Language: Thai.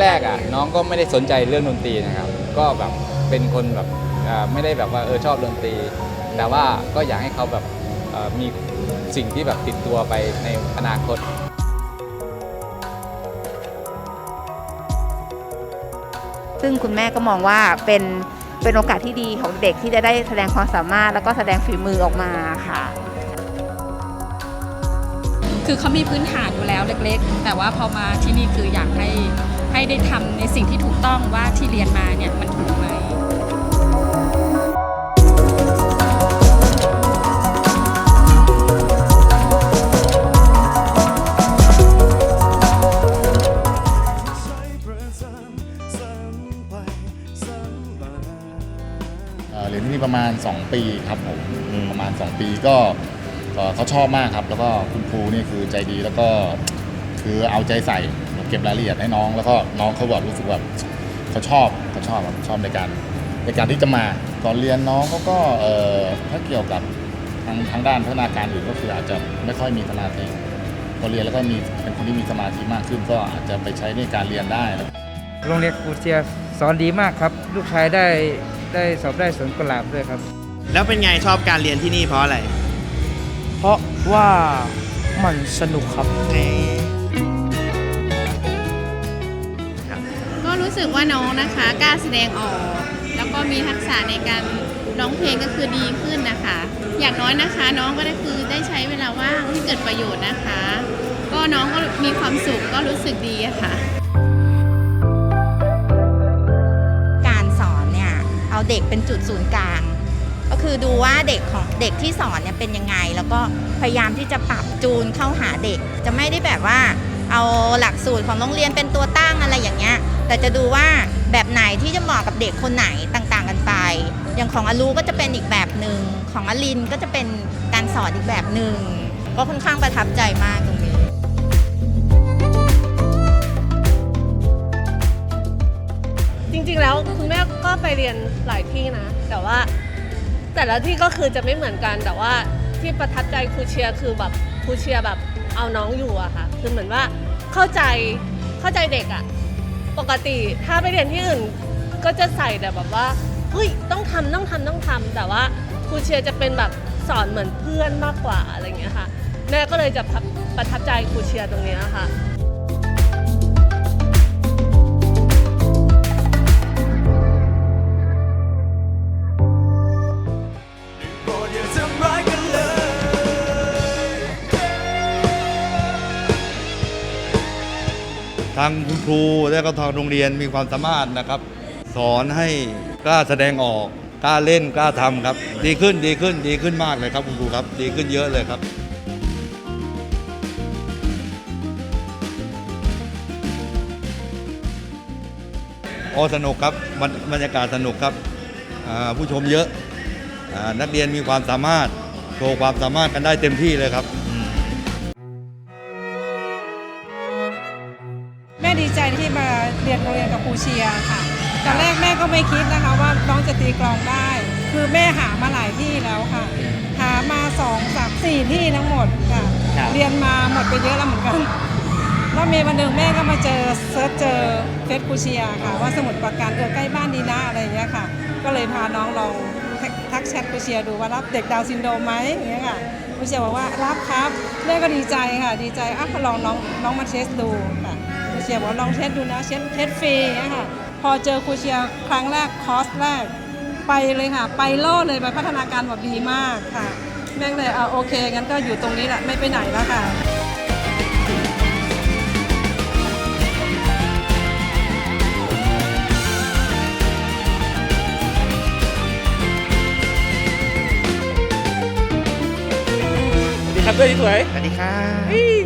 แรกๆอะน้องก็ไม่ได้สนใจเรื่องดนตรีนะครับ ก็แบบเป็นคนแบบอ่าไม่ได้แบบว่าเออชอบดนตรี แต่ว่าก็อยากให้เขาแบบเอ่อมีสิ่งที่แบบติดตัวไปในอนาคต ซึ่งคุณแม่ก็มองว่าเป็นเป็นโอกาสที่ดีของเด็กที่จะได้แสดงความสามารถแล้วก็แสดงฝีมือออกมาค่ะ คือเขามีพื้นฐานอยู่แล้วเล็กๆ แต่ว่าพอมาที่นี่คืออยากให้ให้ได้ทำในสิ่งที่ถูกต้องว่าที่เรียนมาเนี่ยมันถูกไหมเอ่อเรียนที่นี่ประมาณ 2 ปีครับผมประมาณ 2 ปีก็ ก็เขาชอบมากครับ แล้วก็คุณครูนี่คือใจดีแล้วก็คือเอาใจใส่เก็บรายละเอียดให้น้อง แล้วก็น้องเขาแบบรู้สึกแบบเขาชอบเขาชอบครับชอบในการในการที่จะมาก่อนเรียนน้องเขาก็เอ่อถ้าเกี่ยวกับทางทางด้านพัฒนาการอื่นก็คืออาจจะไม่ค่อยมีสมาธิพอเรียนแล้วก็มีเป็นคนที่มีสมาธิมากขึ้น ก็อาจจะไปใช้ในการเรียนได้โรงเรียนครูเจียสอนดีมากครับ ลูกชายได้ได้สอบได้สวนกุหลาบด้วยครับ แล้วเป็นไงชอบการเรียนที่นี่เพราะอะไร เพราะว่ามันสนุกครับก็รู้สึกว่าน้องนะคะกล้าแสดงออก แล้วก็มีทักษะในการร้องเพลงก็คือดีขึ้นนะคะ อย่างน้อยนะคะน้องก็ได้คือได้ใช้เวลาว่างที่เกิดประโยชน์นะคะ ก็น้องก็มีความสุขก็รู้สึกดีอะค่ะ การสอนเนี่ยเอาเด็กเป็นจุดศูนย์กลางก็ คือดูว่าเด็กของเด็กที่สอนเนี่ยเป็นยังไง แล้วก็พยายามที่จะปรับจูนเข้าหาเด็ก จะไม่ได้แบบว่าเอาหลักสูตรของโรงเรียนเป็นตัวตั้งอะไรอย่างเงี้ยแต่จะดูว่าแบบไหนที่จะเหมาะกับเด็กคนไหนต่างๆกันไป อย่างของอลูก็จะเป็นอีกแบบหนึ่งของอลินก็จะเป็นการสอนอีกแบบหนึ่งก็ค่อนข้างประทับใจมากตรงนี้จริงๆแล้วคุณแม่ก็ไปเรียนหลายที่นะ แต่ว่า แต่ละที่ก็คือจะไม่เหมือนกันแต่ว่าที่ประทับใจครูเชียร์คือแบบครูเชียร์แบบเอาน้องอยู่อะค่ะ คือเหมือนว่าเข้าใจเข้าใจเด็กอะปกติถ้าไปเรียนที่อื่นก็จะใส่แต่แบบว่าเฮ้ยต้องทำต้องทำต้องทำแต่ว่าครูเชียร์จะเป็นแบบสอนเหมือนเพื่อนมากกว่าอะไรอย่างเงี้ยค่ะแม่ก็เลยจะประทับใจครูเชียร์ตรงเนี้ยค่ะ ทางคุณครูและก็ทางโรงเรียนมีความสามารถนะครับ สอนให้กล้าแสดงออกกล้าเล่นกล้าทำครับ ดีขึ้นดีขึ้นดีขึ้นมากเลยครับคุณครูครับ ดีขึ้นเยอะเลยครับโอสนุกครับบรรยากาศสนุกครับผู้ชมเยอะอนักเรียนมีความสามารถโชว์ความสามารถกันได้เต็มที่เลยครับ ใจที่มาเรียนโรงเรียนกับครูเชียร์ค่ะ ตอนแรกแม่ก็ไม่คิดนะคะว่าน้องจะตีกลองได้ คือแม่หามาหลายที่แล้วค่ะ หามาสองสามสี่ที่ทั้งหมดค่ะเรียนมาหมดไปเยอะแล้วเหมือนกัน แล้วเมย์วันหนึ่งแม่ก็มาเจอเซิร์ชเจอเฟซครูเชียร์ค่ะ ว่าสมุดประการเออใกล้บ้านดีนะอะไรอย่างเงี้ยค่ะ ก็เลยพาน้องลองทักทักแชทครูเชียร์ดูว่ารับเด็กดาวน์ซินโดรมไหมอย่างเงี้ยค่ะครูเชียร์บอกว่ารับครับแม่ก็ดีใจค่ะ ดีใจอะลองน้องน้องมาเทสดูค่ะครูเชียบอกลองเทสดูนะเทสเทสฟรีอย่างเงี้ยค่ะพอเจอครูเชียครั้งแรกคอร์สแรก ไปเลยค่ะ ไปโลดเลยไปพัฒนาการแบบดีมากค่ะ แม่ก็เลยเอาโอเคงั้นก็อยู่ตรงนี้แหละไม่ไปไหนแล้วค่ะสวัสดีครับด้วยสวยสวัสดีครับ